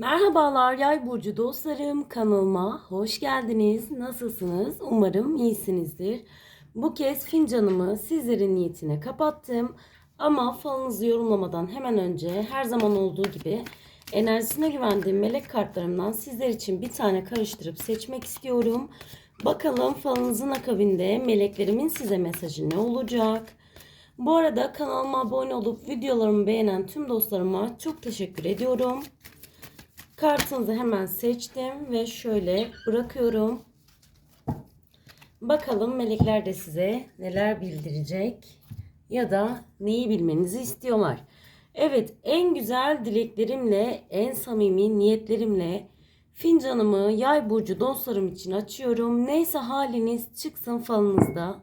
Merhabalar Yay burcu dostlarım kanalıma hoş geldiniz. Nasılsınız? Umarım iyisinizdir. Bu kez fincanımı sizlerin niyetine kapattım. Ama falınızı yorumlamadan hemen önce her zaman olduğu gibi enerjisine güvendiğim melek kartlarımdan sizler için bir tane karıştırıp seçmek istiyorum. Bakalım falınızın akabinde meleklerimin size mesajı ne olacak? Bu arada kanalıma abone olup videolarımı beğenen tüm dostlarıma çok teşekkür ediyorum. Kartınızı hemen seçtim ve şöyle bırakıyorum. Bakalım melekler de size neler bildirecek ya da neyi bilmenizi istiyorlar. Evet en güzel dileklerimle, en samimi niyetlerimle fincanımı yay burcu dostlarım için açıyorum. Neyse haliniz çıksın falınızda.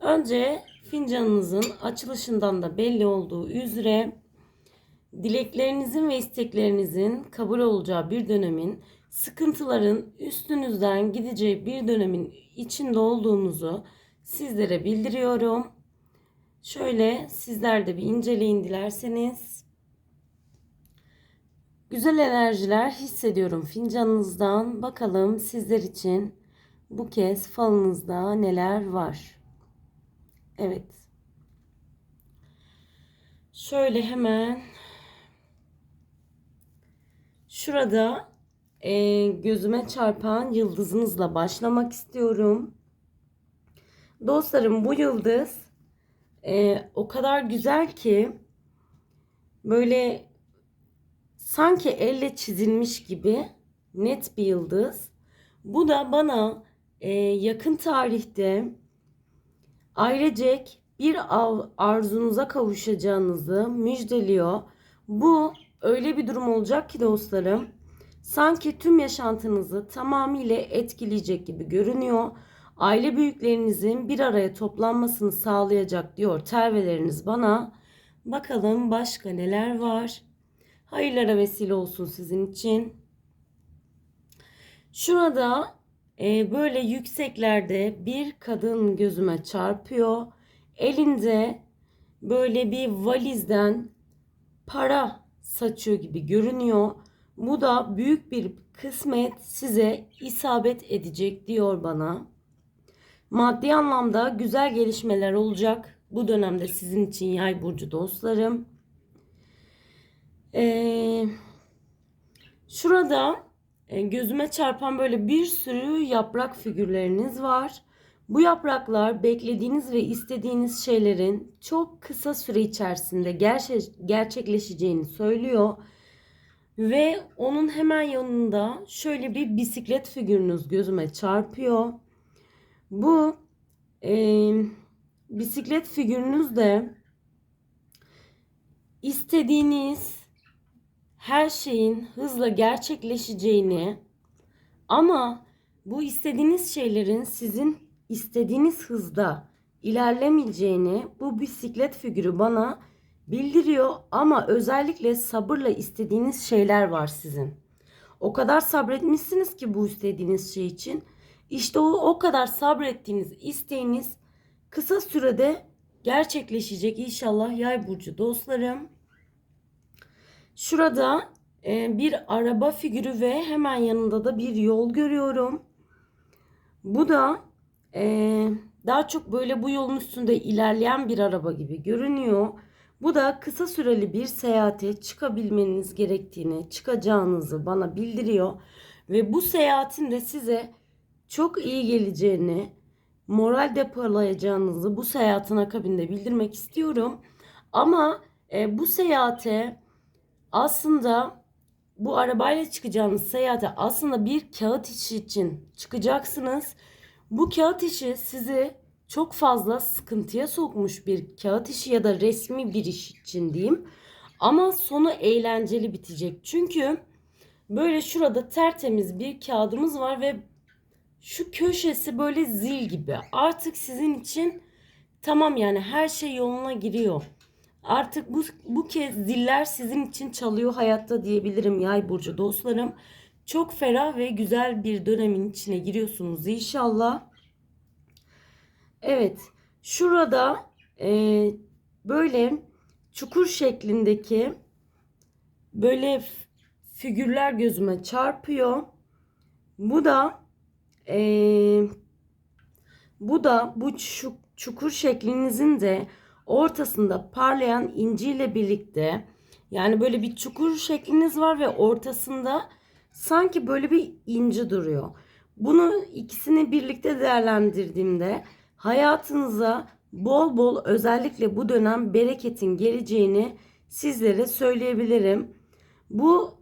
Önce fincanınızın açılışından da belli olduğu üzere dileklerinizin ve isteklerinizin kabul olacağı bir dönemin, sıkıntıların üstünüzden gideceği bir dönemin içinde olduğunuzu sizlere bildiriyorum. Şöyle sizler de bir inceleyin dilerseniz. Güzel enerjiler hissediyorum fincanınızdan. Bakalım sizler için bu kez falınızda neler var. Evet. Şöyle hemen Şurada e, gözüme çarpan yıldızınızla başlamak istiyorum. Dostlarım bu yıldız e, o kadar güzel ki böyle sanki elle çizilmiş gibi net bir yıldız. Bu da bana e, yakın tarihte ailecek bir arzunuza kavuşacağınızı müjdeliyor. Bu öyle bir durum olacak ki dostlarım sanki tüm yaşantınızı tamamıyla etkileyecek gibi görünüyor. Aile büyüklerinizin bir araya toplanmasını sağlayacak diyor terveleriniz bana. Bakalım başka neler var. Hayırlara vesile olsun sizin için. Şurada e, böyle yükseklerde bir kadın gözüme çarpıyor. Elinde böyle bir valizden para saçıyor gibi görünüyor. Bu da büyük bir kısmet size isabet edecek diyor bana. Maddi anlamda güzel gelişmeler olacak bu dönemde sizin için yay burcu dostlarım. Ee, şurada e, gözüme çarpan böyle bir sürü yaprak figürleriniz var. Bu yapraklar beklediğiniz ve istediğiniz şeylerin çok kısa süre içerisinde gerçek, gerçekleşeceğini söylüyor. Ve onun hemen yanında şöyle bir bisiklet figürünüz gözüme çarpıyor. Bu e, bisiklet figürünüz de istediğiniz her şeyin hızla gerçekleşeceğini ama bu istediğiniz şeylerin sizin istediğiniz hızda ilerlemeyeceğini bu bisiklet figürü bana bildiriyor ama özellikle sabırla istediğiniz şeyler var sizin. O kadar sabretmişsiniz ki bu istediğiniz şey için. İşte o, o kadar sabrettiğiniz isteğiniz kısa sürede gerçekleşecek inşallah yay burcu dostlarım. Şurada e, bir araba figürü ve hemen yanında da bir yol görüyorum. Bu da ee, daha çok böyle bu yolun üstünde ilerleyen bir araba gibi görünüyor. Bu da kısa süreli bir seyahate çıkabilmeniz gerektiğini, çıkacağınızı bana bildiriyor. Ve bu seyahatin de size çok iyi geleceğini, moral depolayacağınızı bu seyahatin akabinde bildirmek istiyorum. Ama e, bu seyahate aslında bu arabayla çıkacağınız seyahate aslında bir kağıt işi için çıkacaksınız bu kağıt işi sizi çok fazla sıkıntıya sokmuş bir kağıt işi ya da resmi bir iş için diyeyim. Ama sonu eğlenceli bitecek. Çünkü böyle şurada tertemiz bir kağıdımız var ve şu köşesi böyle zil gibi. Artık sizin için tamam yani her şey yoluna giriyor. Artık bu, bu kez ziller sizin için çalıyor hayatta diyebilirim yay burcu dostlarım. Çok ferah ve güzel bir dönemin içine giriyorsunuz inşallah. Evet. Şurada e, böyle çukur şeklindeki böyle figürler gözüme çarpıyor. Bu da eee, bu da bu çukur şeklinizin de ortasında parlayan inci ile birlikte yani böyle bir çukur şekliniz var ve ortasında sanki böyle bir inci duruyor. Bunu ikisini birlikte değerlendirdiğimde hayatınıza bol bol özellikle bu dönem bereketin geleceğini sizlere söyleyebilirim. Bu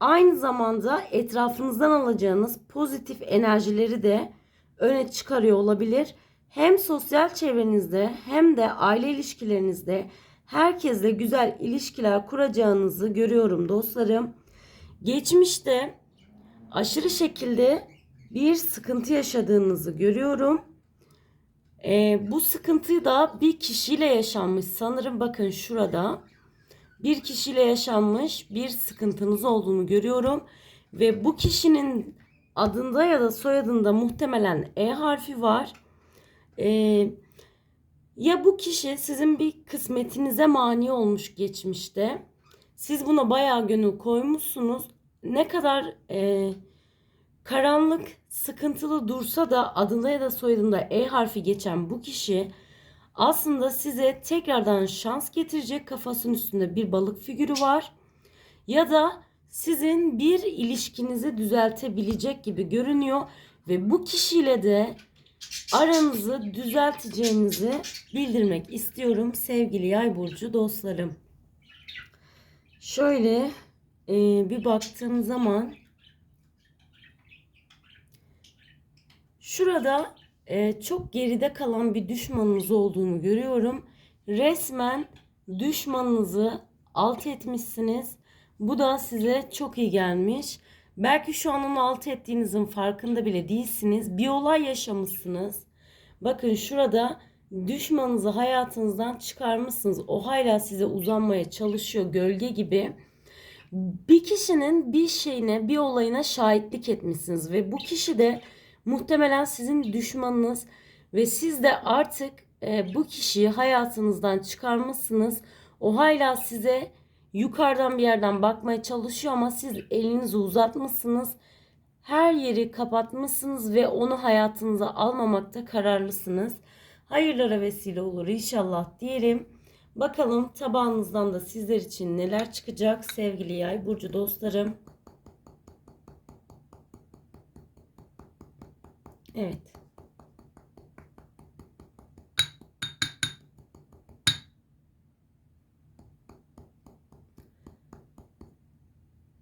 aynı zamanda etrafınızdan alacağınız pozitif enerjileri de öne çıkarıyor olabilir. Hem sosyal çevrenizde hem de aile ilişkilerinizde herkesle güzel ilişkiler kuracağınızı görüyorum dostlarım. Geçmişte aşırı şekilde bir sıkıntı yaşadığınızı görüyorum. Ee, bu sıkıntıyı da bir kişiyle yaşanmış. Sanırım bakın şurada bir kişiyle yaşanmış bir sıkıntınız olduğunu görüyorum. Ve bu kişinin adında ya da soyadında muhtemelen E harfi var. Ee, ya bu kişi sizin bir kısmetinize mani olmuş geçmişte. Siz buna bayağı gönül koymuşsunuz. Ne kadar e, karanlık, sıkıntılı dursa da adında ya da soyadında E harfi geçen bu kişi aslında size tekrardan şans getirecek kafasının üstünde bir balık figürü var. Ya da sizin bir ilişkinizi düzeltebilecek gibi görünüyor ve bu kişiyle de aranızı düzelteceğinizi bildirmek istiyorum sevgili yay burcu dostlarım. Şöyle e, bir baktığım zaman şurada e, çok geride kalan bir düşmanınız olduğunu görüyorum. Resmen düşmanınızı alt etmişsiniz. Bu da size çok iyi gelmiş. Belki şu an onu alt ettiğinizin farkında bile değilsiniz. Bir olay yaşamışsınız. Bakın şurada düşmanınızı hayatınızdan çıkarmışsınız. O hala size uzanmaya çalışıyor gölge gibi. Bir kişinin bir şeyine, bir olayına şahitlik etmişsiniz ve bu kişi de muhtemelen sizin düşmanınız ve siz de artık e, bu kişiyi hayatınızdan çıkarmışsınız. O hala size yukarıdan bir yerden bakmaya çalışıyor ama siz elinizi uzatmışsınız. Her yeri kapatmışsınız ve onu hayatınıza almamakta kararlısınız. Hayırlara vesile olur inşallah diyelim. Bakalım tabağınızdan da sizler için neler çıkacak sevgili yay burcu dostlarım. Evet.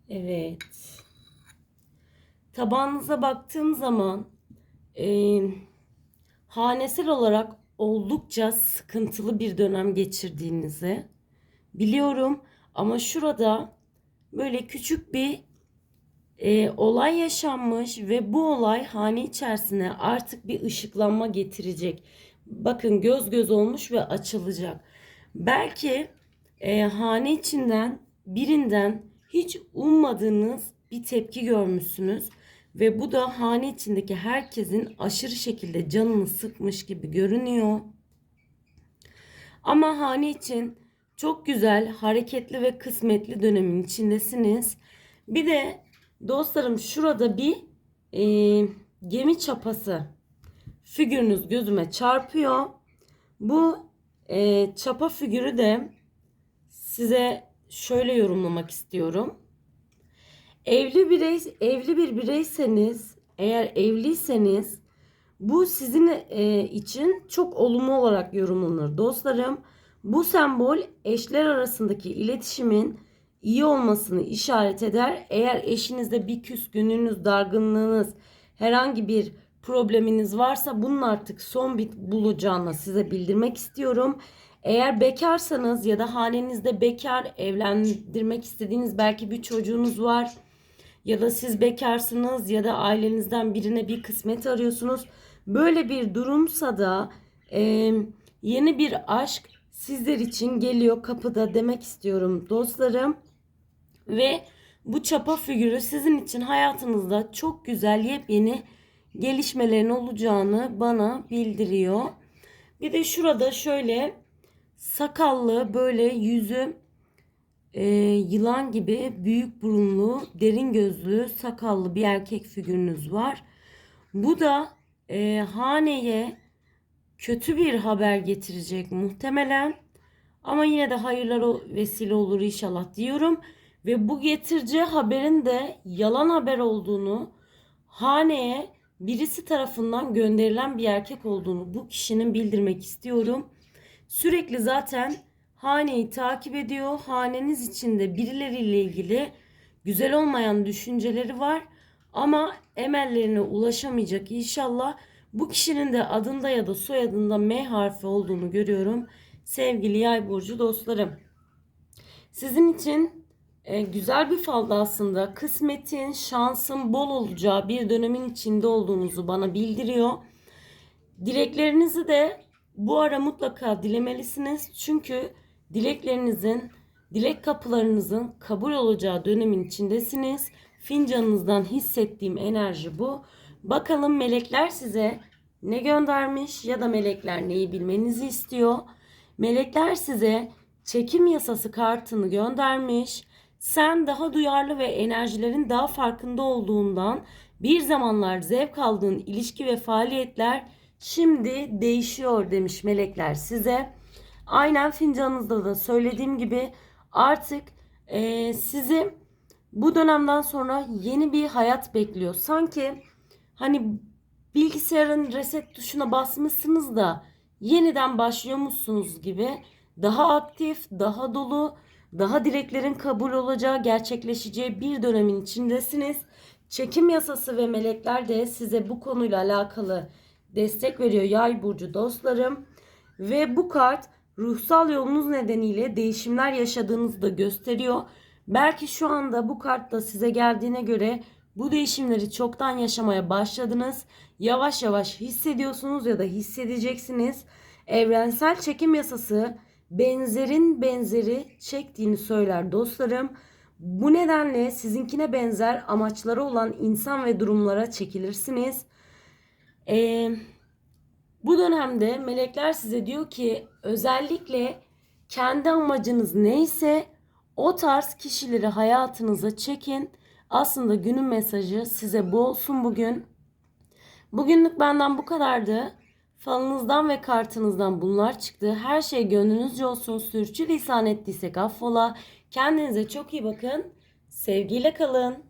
Evet. Tabağınıza baktığım zaman e, hanesel olarak oldukça sıkıntılı bir dönem geçirdiğinizi biliyorum. Ama şurada böyle küçük bir e, olay yaşanmış ve bu olay hane içerisine artık bir ışıklanma getirecek. Bakın göz göz olmuş ve açılacak. Belki e, hane içinden birinden hiç ummadığınız bir tepki görmüşsünüz ve bu da hane içindeki herkesin aşırı şekilde canını sıkmış gibi görünüyor. Ama hane için çok güzel, hareketli ve kısmetli dönemin içindesiniz. Bir de dostlarım şurada bir e, gemi çapası figürünüz gözüme çarpıyor. Bu e, çapa figürü de size şöyle yorumlamak istiyorum. Evli birey, evli bir bireyseniz, eğer evliyseniz bu sizin e, için çok olumlu olarak yorumlanır dostlarım. Bu sembol eşler arasındaki iletişimin iyi olmasını işaret eder. Eğer eşinizde bir küskünlüğünüz, dargınlığınız, herhangi bir probleminiz varsa bunun artık son bit bulacağını size bildirmek istiyorum. Eğer bekarsanız ya da hanenizde bekar evlendirmek istediğiniz belki bir çocuğunuz var ya da siz bekarsınız ya da ailenizden birine bir kısmet arıyorsunuz. Böyle bir durumsa da e, yeni bir aşk sizler için geliyor kapıda demek istiyorum dostlarım. Ve bu çapa figürü sizin için hayatınızda çok güzel yepyeni gelişmelerin olacağını bana bildiriyor. Bir de şurada şöyle sakallı böyle yüzü e, yılan gibi büyük burunlu, derin gözlü, sakallı bir erkek figürünüz var. Bu da e, haneye kötü bir haber getirecek muhtemelen. Ama yine de hayırlara vesile olur inşallah diyorum. Ve bu getireceği haberin de yalan haber olduğunu, haneye birisi tarafından gönderilen bir erkek olduğunu bu kişinin bildirmek istiyorum. Sürekli zaten haneyi takip ediyor. Haneniz içinde birileriyle ilgili güzel olmayan düşünceleri var. Ama emellerine ulaşamayacak inşallah. Bu kişinin de adında ya da soyadında M harfi olduğunu görüyorum. Sevgili yay burcu dostlarım. Sizin için e, güzel bir falda aslında kısmetin, şansın bol olacağı bir dönemin içinde olduğunuzu bana bildiriyor. Dileklerinizi de bu ara mutlaka dilemelisiniz. Çünkü dileklerinizin, dilek kapılarınızın kabul olacağı dönemin içindesiniz. Fincanınızdan hissettiğim enerji bu. Bakalım melekler size ne göndermiş ya da melekler neyi bilmenizi istiyor. Melekler size çekim yasası kartını göndermiş. Sen daha duyarlı ve enerjilerin daha farkında olduğundan bir zamanlar zevk aldığın ilişki ve faaliyetler şimdi değişiyor demiş melekler size. Aynen fincanınızda da söylediğim gibi artık e, sizi bu dönemden sonra yeni bir hayat bekliyor. Sanki hani bilgisayarın reset tuşuna basmışsınız da yeniden başlıyormuşsunuz gibi daha aktif, daha dolu, daha dileklerin kabul olacağı, gerçekleşeceği bir dönemin içindesiniz. Çekim yasası ve melekler de size bu konuyla alakalı destek veriyor yay burcu dostlarım. Ve bu kart ruhsal yolunuz nedeniyle değişimler yaşadığınızı da gösteriyor. Belki şu anda bu kart da size geldiğine göre bu değişimleri çoktan yaşamaya başladınız. Yavaş yavaş hissediyorsunuz ya da hissedeceksiniz. Evrensel çekim yasası benzerin benzeri çektiğini söyler dostlarım. Bu nedenle sizinkine benzer amaçları olan insan ve durumlara çekilirsiniz. Ee, bu dönemde melekler size diyor ki özellikle kendi amacınız neyse o tarz kişileri hayatınıza çekin. Aslında günün mesajı size bu olsun bugün. Bugünlük benden bu kadardı. Falınızdan ve kartınızdan bunlar çıktı. Her şey gönlünüzce olsun. Sürçülisan ettiysek affola. Kendinize çok iyi bakın. Sevgiyle kalın.